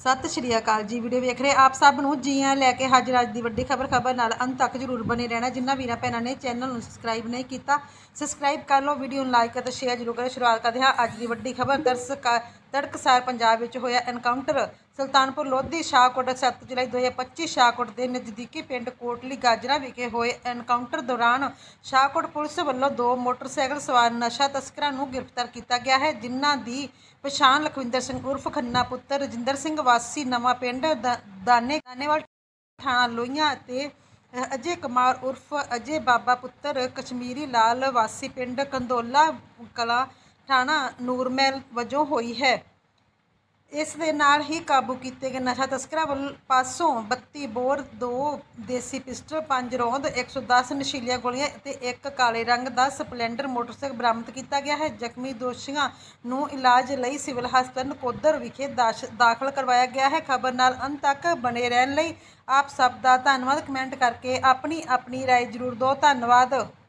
ਸਤਿ ਸ਼੍ਰੀ ਅਕਾਲ ਜੀ। ਵੀਡੀਓ ਵੇਖ ਰਹੇ ਆਪ ਸਭ ਨੂੰ ਜੀ ਆਇਆਂ ਲੈ ਕੇ ਹਾਜ਼ਰ ਅੱਜ ਦੀ ਵੱਡੀ ਖਬਰ। ਖਬਰ ਨਾਲ ਅੰਤ ਤੱਕ ਜਰੂਰ ਬਣੇ ਰਹਿਣਾ। ਜਿੰਨਾ ਵੀਰਾਂ ਭੈਣਾਂ ਨੇ ਚੈਨਲ ਨੂੰ ਸਬਸਕ੍ਰਾਈਬ ਨਹੀਂ ਕੀਤਾ, ਸਬਸਕ੍ਰਾਈਬ ਕਰ ਲਓ, ਵੀਡੀਓ ਨੂੰ ਲਾਈਕ ਅਤੇ ਸ਼ੇਅਰ ਜਰੂਰ ਕਰੋ। ਸ਼ੁਰੂਆਤ ਕਰਦੇ ਹਾਂ ਅੱਜ ਦੀ ਵੱਡੀ ਖਬਰ। ਦਰਸਕ ਤੜਕਸਾਰ ਪੰਜਾਬ ਵਿੱਚ ਹੋਇਆ ਐਨਕਾਊਂਟਰ। ਸੁਲਤਾਨਪੁਰ ਲੋਧੀ ਸ਼ਾਹਕੋਟ 7 ਜੁਲਾਈ 2025 ਸ਼ਾਹਕੋਟ ਦੇ ਨਜ਼ਦੀਕੀ ਪਿੰਡ ਕੋਟਲੀ ਗਾਜਰਾ ਵਿਖੇ ਹੋਏ ਐਨਕਾਊਂਟਰ ਦੌਰਾਨ ਸ਼ਾਹਕੋਟ ਪੁਲਿਸ ਵੱਲੋਂ ਦੋ ਮੋਟਰਸਾਈਕਲ ਸਵਾਰ ਨਸ਼ਾ ਤਸਕਰਾਂ ਨੂੰ ਗ੍ਰਿਫਤਾਰ ਕੀਤਾ ਗਿਆ ਹੈ, ਜਿਨ੍ਹਾਂ ਦੀ ਪਛਾਣ ਲਖਵਿੰਦਰ ਸਿੰਘ ਉਰਫ ਖੰਨਾ ਪੁੱਤਰ ਰਜਿੰਦਰ ਸਿੰਘ ਵਾਸੀ ਨਵਾਂ ਪਿੰਡ ਦਾ- ਦਾਨੇ, ਦਾਨੇਵਾਲ ਥਾਣਾ ਲੋਹੀਆਂ ਅਤੇ ਅਜੇ ਕੁਮਾਰ ਉਰਫ ਅਜੇ ਬਾਬਾ ਪੁੱਤਰ ਕਸ਼ਮੀਰੀ ਲਾਲ ਵਾਸੀ ਪਿੰਡ ਕੰਦੋਲਾ ਕਲਾ ਥਾਣਾ ਨੂਰਮਹਿਲ ਵਜੋਂ ਹੋਈ ਹੈ। ਇਸ ਦੇ ਨਾਲ ਹੀ ਕਾਬੂ ਕੀਤੇ ਗਏ ਨਸ਼ਾ ਤਸਕਰਾਂ ਵੱਲ ਪਾਸੋਂ 32 ਬੋਰ 2 ਦੇਸੀ ਪਿਸਟਲ 5 ਰੌਂਦ 110 ਨਸ਼ੀਲੀਆਂ ਗੋਲੀਆਂ ਅਤੇ ਇੱਕ ਕਾਲੇ ਰੰਗ ਦਾ ਸਪਲੈਂਡਰ ਮੋਟਰਸਾਈਕਲ ਬਰਾਮਦ ਕੀਤਾ ਗਿਆ ਹੈ। ਜ਼ਖਮੀ ਦੋਸ਼ੀਆਂ ਨੂੰ ਇਲਾਜ ਲਈ ਸਿਵਲ ਹਸਪਤਾਲ ਨਕੋਦਰ ਵਿਖੇ ਦਾਸ਼- ਦਾਖਲ ਕਰਵਾਇਆ ਗਿਆ ਹੈ। ਖਬਰ ਨਾਲ ਅੰਤ ਤੱਕ ਬਣੇ ਰਹਿਣ ਲਈ ਆਪ ਸਭ ਦਾ ਧੰਨਵਾਦ। ਕਮੈਂਟ ਕਰਕੇ ਆਪਣੀ ਆਪਣੀ ਰਾਏ ਜ਼ਰੂਰ ਦਿਓ। ਧੰਨਵਾਦ।